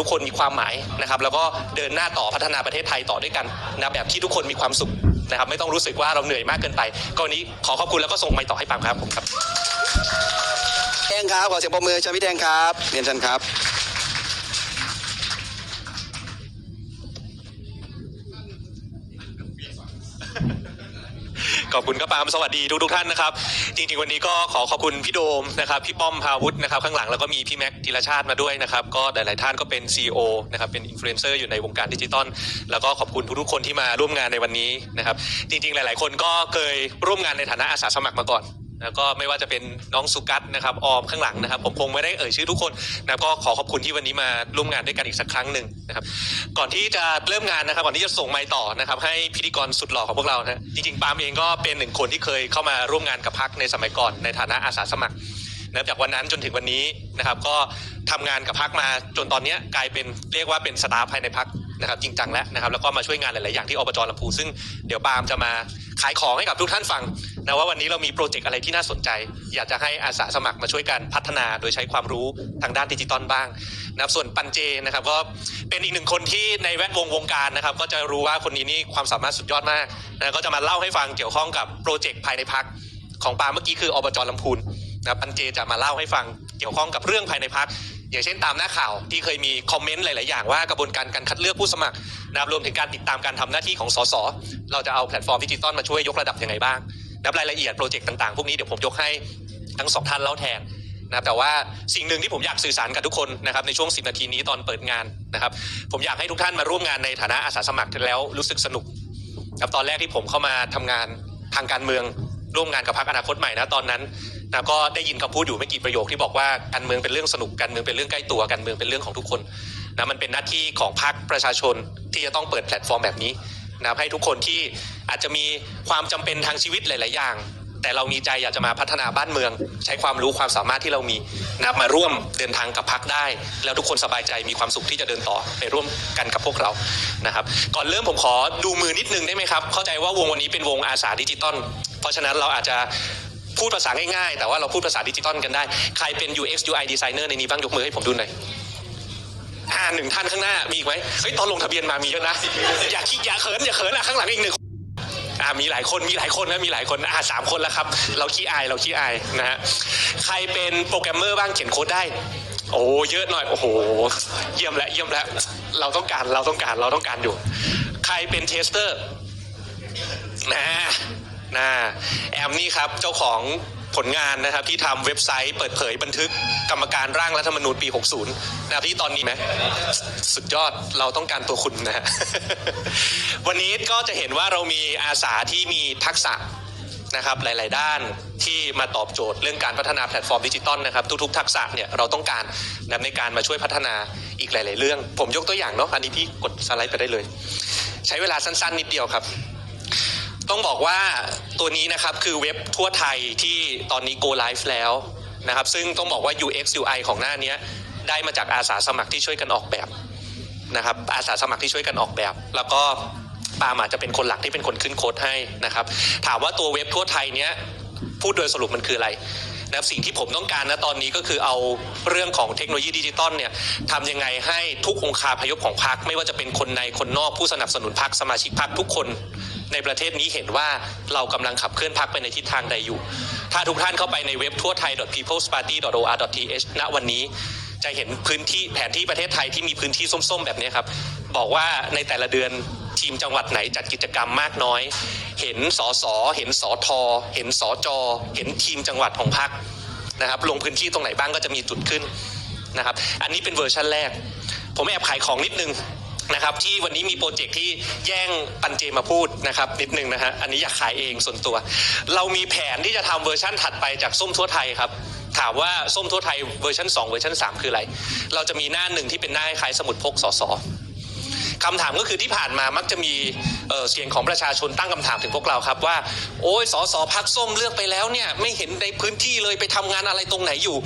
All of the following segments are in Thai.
ทุกคนมีความหมายนะครับ แล้วก็เดินหน้าต่อพัฒนาประเทศไทยต่อด้วยกันนะแบบที่ทุกคนมีความสุขนะครับ ไม่ต้องรู้สึกว่าเราเหนื่อยมากเกินไปก็นี้ขอขอบคุณแล้วก็ส่งไมค์ต่อให้ปามครับผมครับแทงครับขอเสียงปรบมือเชิญพี่แทงครับเรียนเชิญครับ ขอบคุณครับปาล์มสวัสดีทุกทุกท่านนะครับ จริงๆวันนี้ก็ขอขอบคุณพี่โดมนะครับพี่ป้อมพาวุฒินะครับข้างหลังแล้วก็มีพี่แม็กธีรชาติมาด้วยนะครับก็หลายๆท่านก็เป็น CEO นะครับเป็นอินฟลูเอนเซอร์อยู่ในวงการดิจิตอลแล้วก็ขอบคุณทุกๆคนที่มาร่วมงานในวันนี้นะครับจริงๆหลาย ๆ คนก็เคยร่วมงานในฐานะอาสาสมัครมาก่อน แล้วก็ไม่ว่าจะเป็นน้องสุกัสนะครับออมข้างหลังนะครับ ผมคงไม่ได้เอ่ยชื่อทุกคนนะก็ขอขอบคุณที่วันนี้มาร่วมงานด้วยกันอีกสักครั้งหนึ่งนะครับ ก่อนที่จะเริ่มงานนะครับก่อนที่จะส่งไมค์ต่อนะครับ ให้พิธีกรสุดหล่อของพวกเรานะจริงๆปาล์มเองก็เป็นหนึ่งคนที่เคยเข้ามาร่วมงานกับพักในสมัยก่อนในฐานะอาสาสมัครนะจากวันนั้นจนถึงวันนี้นะครับ ก็ทำงานกับพักมาจนตอนนี้กลายเป็นเรียกว่าเป็นสตาฟภายในพักนะครับ จริงจังแล้วนะครับ แล้วก็มาช่วยงานหลาย ๆ อย่างที่อบจลำพูซึ่งเดี๋ยวปาล์มจะมาขายของให้กับทุกท่านฟัง นะว่าวันนี้เรามีโปรเจกต์อะไรที่น่าสนใจ อยากจะให้อาสาสมัครมาช่วยกันพัฒนาโดยใช้ความรู้ทางด้านดิจิตอลบ้างนะครับส่วนปันเจนะครับก็เป็นอีกหนึ่งคนที่ในแวดวงวงการนะครับ ก็จะรู้ว่าคนนี้นี่ความสามารถสุดยอดมากนะก็จะมาเล่าให้ฟังเกี่ยวข้องกับโปรเจกต์ภายในพักของปามเมื่อกี้คืออบจลำพูนนะปันเจจะมาเล่าให้ฟังเกี่ยวข้องกับเรื่องภายในพักอย่างเช่นตามหน้าข่าวที่เคยมีคอมเมนต์หลาย ๆ อย่างว่ากระบวนการการคัดเลือกผู้สมัครนะครับรวมถึงการติดตามการทำหน้าที่ของสส เราจะเอาแพลตฟอร์มดิจิตอลมาช่วยยกระดับยังไงบ้าง นะครับรายละเอียดโปรเจกต์ต่างๆ พวกนี้เดี๋ยวผมยกให้ทั้งสองท่านเล่าแทนนะครับแต่ว่าสิ่งหนึ่งที่ผมอยากสื่อสารกับทุกคนนะครับในช่วง 10 นาทีนี้ตอนเปิดงานนะครับ ผมอยากให้ทุกท่านมาร่วมงานในฐานะอาสาสมัครแล้วรู้สึกสนุกครับตอนแรกที่ผมเข้ามาทำงานทางการเมืองร่วมงานกับพรรคอนาคตใหม่นะตอนนั้นนะก็ได้ยินคำพูดอยู่ไม่กี่ประโยคที่บอกว่าการเมืองเป็นเรื่องสนุกการเมืองเป็นเรื่องใกล้ตัวการเมืองเป็นเรื่องของทุกคนนะมันเป็นหน้าที่ของพรรคประชาชนที่จะต้องเปิดแพลตฟอร์มแบบนี้ นะครับให้ทุกคนที่อาจจะมีความจำเป็นทางชีวิตหลาย ๆ อย่าง แต่เรามีใจอยากจะมาพัฒนาบ้านเมือง ใช้ความรู้ความสามารถที่เรามีนะมาร่วมเดินทางกับพักได้ แล้วทุกคนสบายใจมีความสุขที่จะเดินต่อไปร่วมกันกับพวกเรานะครับ ก่อนเริ่มผมขอดูมือนิดนึงได้ไหมครับ เข้าใจว่าวงวันนี้เป็นวงอาสาดิจิตอลเพราะฉะนั้นเราอาจจะพูดภาษาง่าย ๆ แต่ว่าเราพูดภาษาดิจิตอลกันได้ ใครเป็น UX UI designer ในนี้บ้างยกมือให้ผมดูหน่อยาหนึ่งท่านข้างหน้ามีอีกไหมเฮ้ยตอนลงทะเบียนมามีเยอะนะอย่าขี้อย่าเขินอย่าเขินอะข้างหลังอีกหนึ่งอ่ามีหลายคนมีหลายคนนะมีหลายคนอ่าสามคนแล้วครับ เราขี้อายเราขี้อายนะฮะใครเป็นโปรแกรมเมอร์บ้างเขียนโค้ดได้โอ้เยอะหน่อยโอ้โหเยี่ยมแล้วเยี่ยมแล้วเราต้องการเราต้องการเราต้องการอยู่ ใครเป็นเทสเตอร์นะนะแอมนี่ครับเจ้าของ ผลงานนะครับที่ทำเว็บไซต์เปิดเผยบันทึกกรรมการร่างรัฐธรรมนูญปี 60 นะครับที่ตอนนี้ไหมสุดยอดเราต้องการตัวคุณนะฮะวันนี้ก็จะเห็นว่าเรามีอาสาที่มีทักษะนะครับหลาย ๆ ด้านที่มาตอบโจทย์เรื่องการพัฒนาแพลตฟอร์มดิจิตอลนะครับทุก ๆ ทักษะเนี่ยเราต้องการนะครับในการมาช่วยพัฒนาอีกหลาย ๆ เรื่อง ผมยกตัวอย่างเนาะอันนี้พี่กดสไลด์ไปได้เลย ใช้เวลาสั้น ๆ นิดเดียวครับ ต้องบอกว่าตัวนี้นะครับคือเว็บทั่วไทยที่ตอนนี้ go live แล้วนะครับ ซึ่งต้องบอกว่า UX UI ของหน้านี้ได้มาจากอาสาสมัครที่ช่วยกันออกแบบนะครับ อาสาสมัครที่ช่วยกันออกแบบ แล้วก็ปาล์มอาจจะเป็นคนหลักที่เป็นคนขึ้นโค้ดให้นะครับ ถามว่าตัวเว็บทั่วไทยเนี้ยพูดโดยสรุปมันคืออะไรนะสิ่งที่ผมต้องการนะตอนนี้ก็คือเอาเรื่องของเทคโนโลยีดิจิตอลเนี่ยทำยังไงให้ทุกองค์คาพยพของพรรคไม่ว่าจะเป็นคนในคนนอกผู้สนับสนุนพรรคสมาชิกพรรคทุกคน ในประเทศนี้เห็นว่าเรากำลังขับเคลื่อนพรรคไปในทิศทางใดอยู่ ถ้าทุกท่านเข้าไปในเว็บทั่วไทย peoplesparty.or.th ณวันนี้จะเห็นพื้นที่แผนที่ประเทศไทยที่มีพื้นที่ส้มๆ แบบนี้ครับ บอกว่าในแต่ละเดือนทีมจังหวัดไหนจัดกิจกรรมมากน้อย เห็นสอสอเห็นสอทเห็นสจเห็นทีมจังหวัดของพรรคนะครับ ลงพื้นที่ตรงไหนบ้างก็จะมีจุดขึ้นนะครับ อันนี้เป็นเวอร์ชันแรก ผมแอบขายของนิดนึง นะครับที่วันนี้มีโปรเจกต์ที่แย่งปันเจมาพูดนะครับนิดนึงนะฮะอันนี้อยากขายเองส่วนตัว เรามีแผนที่จะทำเวอร์ชั่นถัดไปจากส้มทั่วไทยครับ ถามว่าส้มทั่วไทยเวอร์ชัน2เวอร์ชัน3 คืออะไร เราจะมีหน้าหนึ่งที่เป็นหน้าคล้ายสมุดพกสอสอ คำถามก็คือที่ผ่านมามักจะมีเเสียงของประชาชนตั้งคำถามถึงพวกเราครับว่า โอ้ยสสพักส้มเลือกไปแล้วเนี่ยไม่เห็นในพื้นที่เลยไปทำงานอะไรตรงไหนอยู่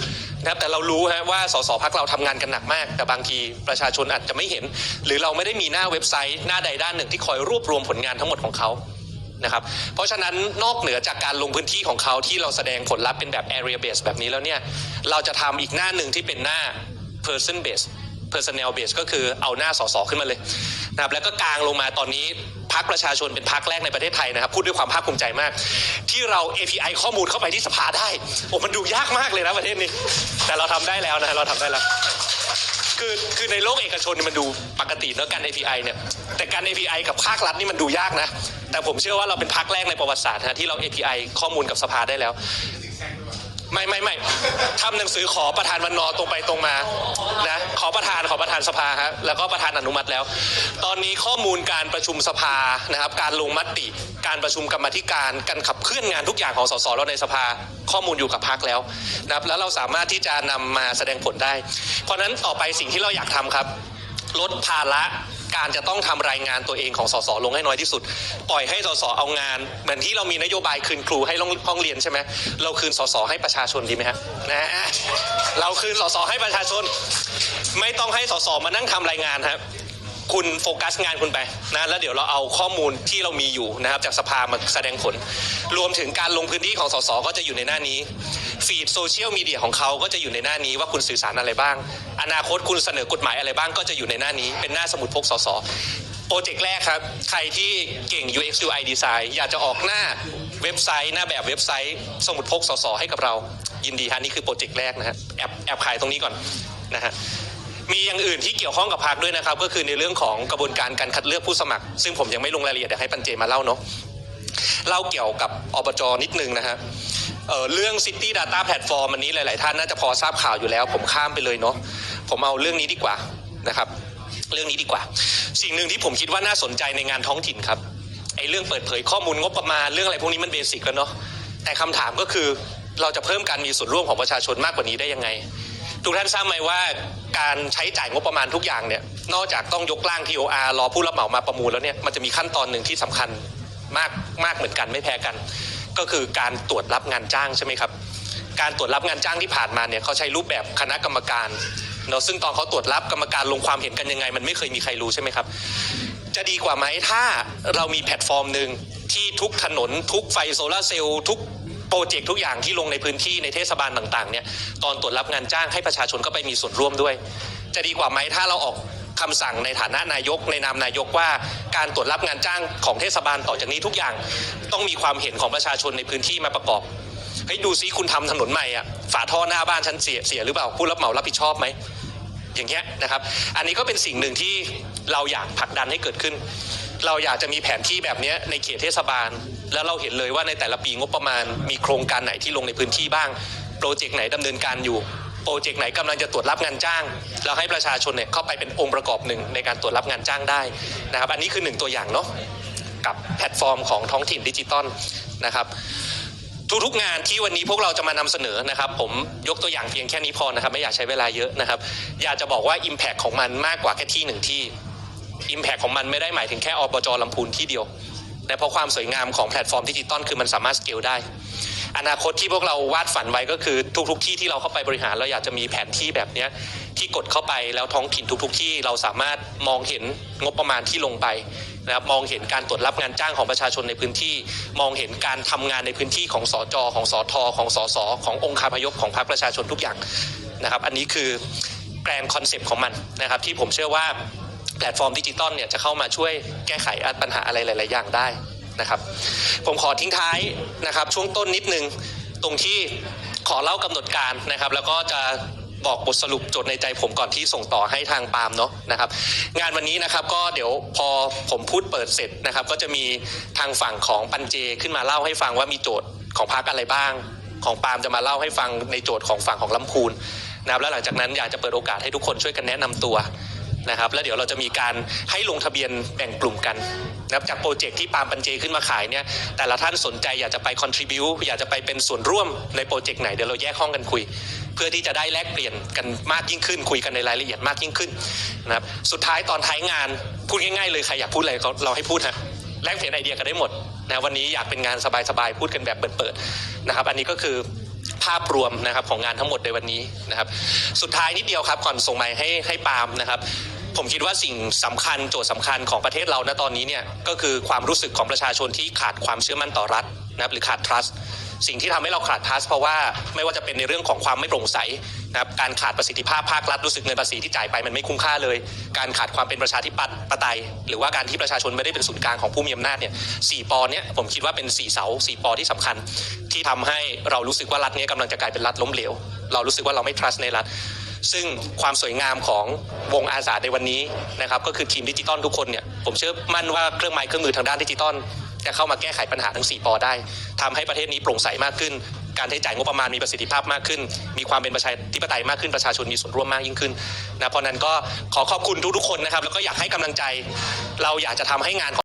นะครับแต่เรารู้ฮะว่าสสพักเราทำงานกันหนักมาก แต่บางทีประชาชนอาจจะไม่เห็น หรือเราไม่ได้มีหน้าเว็บไซต์หน้าใดด้านหนึ่งที่คอยรวบรวมผลงานทั้งหมดของเขานะครับเพราะฉะนั้นนอกเหนือจากการลงพื้นที่ของเขาที่เราแสดงผลลัพธ์เป็นแบบ area base แบบนี้แล้วเนี่ยเราจะทำอีกหน้าหนึ่งที่เป็นหน้า person base personnel base ก็คือเอาหน้าสสขึ้นมาเลยนะครับแล้วก็กลางลงมาตอนนี้พักประชาชนเป็นพักแรกในประเทศไทยนะครับ พูดด้วยความภาคภูมิใจมาก ที่เรา API ข้อมูลเข้าไปที่สภาได้โอ้มันดูยากมากเลยนะประเทศนี้ แต่เราทำได้แล้วนะเราทำได้แล้วคือคือในโลกเอกชนมันดูปกติเนอะการ API เนี่ยแต่การ API กับภาครัฐนี่มันดูยากนะ แต่ผมเชื่อว่าเราเป็นพักแรกในประวัติศาสตร์นะที่เรา API ข้อมูลกับสภาได้แล้ว ไม่ไม่ไม่ทำหนังสือขอประธานวันนอตรงไปตรงมานะขอประธานขอประธานสภาครับแล้วก็ประธานอนุมัติแล้ว ตอนนี้ข้อมูลการประชุมสภานะครับ การลงมติ การประชุมกรรมธิการการขับเคลื่อนงานทุกอย่างของสสเราในสภา ข้อมูลอยู่กับพักแล้วนะครับแล้วเราสามารถที่จะนำมาแสดงผลได้ เพราะฉะนั้นต่อไปสิ่งที่เราอยากทำครับ ลดภาระ การจะต้องทำรายงานตัวเองของสสลงให้น้อยที่สุด ปล่อยให้สสเอางาน เหมือนที่เรามีนโยบายคืนครูให้ห้องเรียนใช่ไหมเราคืนสสให้ประชาชนดีไหมฮะนะฮะเราคืนสสให้ประชาชน ไม่ต้องให้สสมานั่งทำรายงานครับคุณโฟกัสงานคุณไปนะแล้วเดี๋ยวเราเอาข้อมูลที่เรามีอยู่นะครับจากสภามาแสดงผล รวมถึงการลงพื้นที่ของสสก็จะอยู่ในหน้านี้ ฟีดโซเชียลมีเดียของเขาก็จะอยู่ในหน้านี้ว่าคุณสื่อสารอะไรบ้าง อนาคตคุณเสนอกฎหมายอะไรบ้างก็จะอยู่ในหน้านี้ เป็นหน้าสมุดพกสสโปรเจกต์แรกครับ ใครที่เก่ง UX UI design อยากจะออกหน้าเว็บไซต์ หน้าแบบเว็บไซต์ สมุดพกสสให้กับเรา ยินดีฮะนี่คือโปรเจกต์แรกนะฮะแอบแอบขายตรงนี้ก่อนนะฮะมีอย่างอื่นที่เกี่ยวข้องกับพรรคด้วยนะครับ ก็คือในเรื่องของกระบวนการการคัดเลือกผู้สมัคร ซึ่งผมยังไม่ลงรายละเอียดเดี๋ยวให้ปันเจมาเล่าเนาะเล่าเกี่ยวกับอบจนิดนึงนะฮะ เออเรื่อง City Data Platform อันนี้หลาย ๆ ท่านน่าจะพอทราบข่าวอยู่แล้ว ผมข้ามไปเลยเนาะผมเอาเรื่องนี้ดีกว่านะครับ เรื่องนี้ดีกว่า สิ่งหนึ่งที่ผมคิดว่าน่าสนใจในงานท้องถิ่นครับไอ้เรื่องเปิดเผยข้อมูลงบประมาณเรื่องอะไรพวกนี้มันเบสิกแล้วเนาะแต่คำถามก็คือเราจะเพิ่มการมีส่วนร่วมของประชาชนมากกว่านี้ได้ยังไง ทุกท่านทราบไหมว่าการใช้จ่ายงบประมาณทุกอย่างเนี่ยนอกจากต้องยกร่าง TOR รอผู้รับเหมามาประมูลแล้วเนี่ยมันจะมีขั้นตอนหนึ่งที่สำคัญมากมากเหมือนกันไม่แพ้กัน ก็คือการตรวจรับงานจ้างใช่ไหมครับ การตรวจรับงานจ้างที่ผ่านมาเนี่ยเขาใช้รูปแบบคณะกรรมการเนาะซึ่งตอนเขาตรวจรับกรรมการลงความเห็นกันยังไง มันไม่เคยมีใครรู้ใช่ไหมครับ จะดีกว่าไหมถ้าเรามีแพลตฟอร์มหนึ่งที่ทุกถนนทุกไฟโซลาเซลล์ทุกโปรเจกต์ทุกอย่างที่ลงในพื้นที่ในเทศบาลต่างๆเนี่ยตอนตรวจรับงานจ้างให้ประชาชนก็ไปมีส่วนร่วมด้วย จะดีกว่าไหมถ้าเราออก คำสั่งในฐานะนายกในนามนายกว่าการตรวจรับงานจ้างของเทศบาลต่อจากนี้ทุกอย่างต้องมีความเห็นของประชาชนในพื้นที่มาประกอบเฮ้ยดูซิคุณทำถนนใหม่อะฝาท่อหน้าบ้านฉันเสียเสียหรือเปล่าผู้รับเหมารับผิดชอบไหมอย่างเงี้ยนะครับ อันนี้ก็เป็นสิ่งหนึ่งที่เราอยากผลักดันให้เกิดขึ้น เราอยากจะมีแผนที่แบบเนี้ยในเขตเทศบาล แล้วเราเห็นเลยว่าในแต่ละปีงบประมาณมีโครงการไหนที่ลงในพื้นที่บ้าง โปรเจกต์ไหนดำเนินการอยู่ โปรเจกต์ไหนกำลังจะตรวจรับงานจ้างแล้วให้ประชาชนเนี่ยเข้าไปเป็นองค์ประกอบหนึ่งในการตรวจรับงานจ้างได้นะครับ อันนี้คือหนึ่งตัวอย่างเนาะกับแพลตฟอร์มของท้องถิ่นดิจิตอลนะครับทุกๆงานที่วันนี้พวกเราจะมานำเสนอนะครับ ผมยกตัวอย่างเพียงแค่นี้พอนะครับ ไม่อยากใช้เวลาเยอะนะครับ อยากจะบอกว่า Impact ของมันมากกว่าแค่ที่หนึ่งที่ Impact ของมันไม่ได้หมายถึงแค่อบจลำพูนที่เดียว แต่เพราะความสวยงามของแพลตฟอร์มดิจิตอลคือมันสามารถสเกลได้ อนาคตที่พวกเราวาดฝันไว้ก็คือทุก ๆ ที่ที่เราเข้าไปบริหารเราอยากจะมีแผนที่แบบเนี้ยที่กดเข้าไปแล้วท้องถิ่นทุก ๆ ที่เราสามารถมองเห็นงบประมาณที่ลงไปนะครับมองเห็นการตรวจรับงานจ้างของประชาชนในพื้นที่ มองเห็นการทำงานในพื้นที่ของสจของสทของสสขององค์คาพยพของพรรคประชาชนทุกอย่างนะครับ อันนี้คือแกรนคอนเซปต์ของมันนะครับ ที่ผมเชื่อว่าแพลตฟอร์มดิจิตอลเนี่ยจะเข้ามาช่วยแก้ไขปัญหาอะไรหลาย ๆ อย่างได้ นะครับ ผมขอทิ้งท้ายนะครับ ช่วงต้นนิดนึงตรงที่ขอเล่ากำหนดการนะครับ แล้วก็จะบอกบทสรุปโจทย์ในใจผมก่อนที่ส่งต่อให้ทางปาล์มเนาะนะครับ งานวันนี้นะครับก็เดี๋ยวพอผมพูดเปิดเสร็จนะครับ ก็จะมีทางฝั่งของปันเจขึ้นมาเล่าให้ฟังว่ามีโจทย์ของพักอะไรบ้าง ของปาล์มจะมาเล่าให้ฟังในโจทย์ของฝั่งของลำพูนนะครับแล้วหลังจากนั้นอยากจะเปิดโอกาสให้ทุกคนช่วยกันแนะนำตัว นะครับ แล้วเดี๋ยวเราจะมีการให้ลงทะเบียนแบ่งกลุ่มกันนะครับจากโปรเจกต์ที่ปาล์มปันเจขึ้นมาขายเนี่ยแต่ละท่านสนใจอยากจะไป contribu อยากจะไปเป็นส่วนร่วมในโปรเจกต์ไหนเดี๋ยวเราแยกห้องกันคุย เพื่อที่จะได้แลกเปลี่ยนกันมากยิ่งขึ้น คุยกันในรายละเอียดมากยิ่งขึ้นนะครับสุดท้ายตอนท้ายงานพูดง่ายๆเลยใครอยากพูดอะไรเราเราให้พูดฮะแลกเปลี่ยนไอเดียกันได้หมดนะวันนี้อยากเป็นงานสบายๆพูดกันแบบเปิดๆนะครับ อันนี้ก็คือภาพรวมนะครับของงานทั้งหมดในวันนี้นะครับ สุดท้ายนิดเดียวครับก่อนส่งไมให้ให้ปาล์มนะครับ ผมคิดว่าสิ่งสำคัญโจทย์สำคัญของประเทศเราณตอนนี้เนี่ยก็คือความรู้สึกของประชาชนที่ขาดความเชื่อมั่นต่อรัฐนะครับหรือขาด trust สิ่งที่ทำให้เราขาดทัสเพราะว่าไม่ว่าจะเป็นในเรื่องของความไม่โปร่งใสนะครับการขาดประสิทธิภาพภาครัฐรู้สึกเงินภาษีที่จ่ายไปมันไม่คุ้มค่าเลย การขาดความเป็นประชาธิปไตย หรือว่าการที่ประชาชนไม่ได้เป็นศูนย์กลางของผู้มีอำนาจเนี่ยสี่ปอเนี่ยผมคิดว่าเป็นสี่เสาสี่ปอที่สำคัญ ที่ทำให้เรารู้สึกว่ารัฐเนี้กำลังจะกลายเป็นรัฐล้มเหลวเรารู้สึกว่าเราไม่ trust ในรัฐ ซึ่งความสวยงามของวงอาสาในวันนี้นะครับก็คือทีมดิจิตอลทุกคนเนี่ยผมเชื่อมั่นว่าเครื่องไม้เครื่องมือทางด้านดิจิตอลจะเข้ามาแก้ไขปัญหาทั้ง 4 ปอได้ทำให้ประเทศนี้โปร่งใสมากขึ้น การใช้จ่ายงบประมาณมีประสิทธิภาพมากขึ้น มีความเป็นประชาธิปไตยมากขึ้น ประชาชนมีส่วนร่วมมากยิ่งขึ้นนะเพราะนั้นก็ขอขอบคุณทุกๆคนนะครับ แล้วก็อยากให้กำลังใจ เราอยากจะทำให้งานของ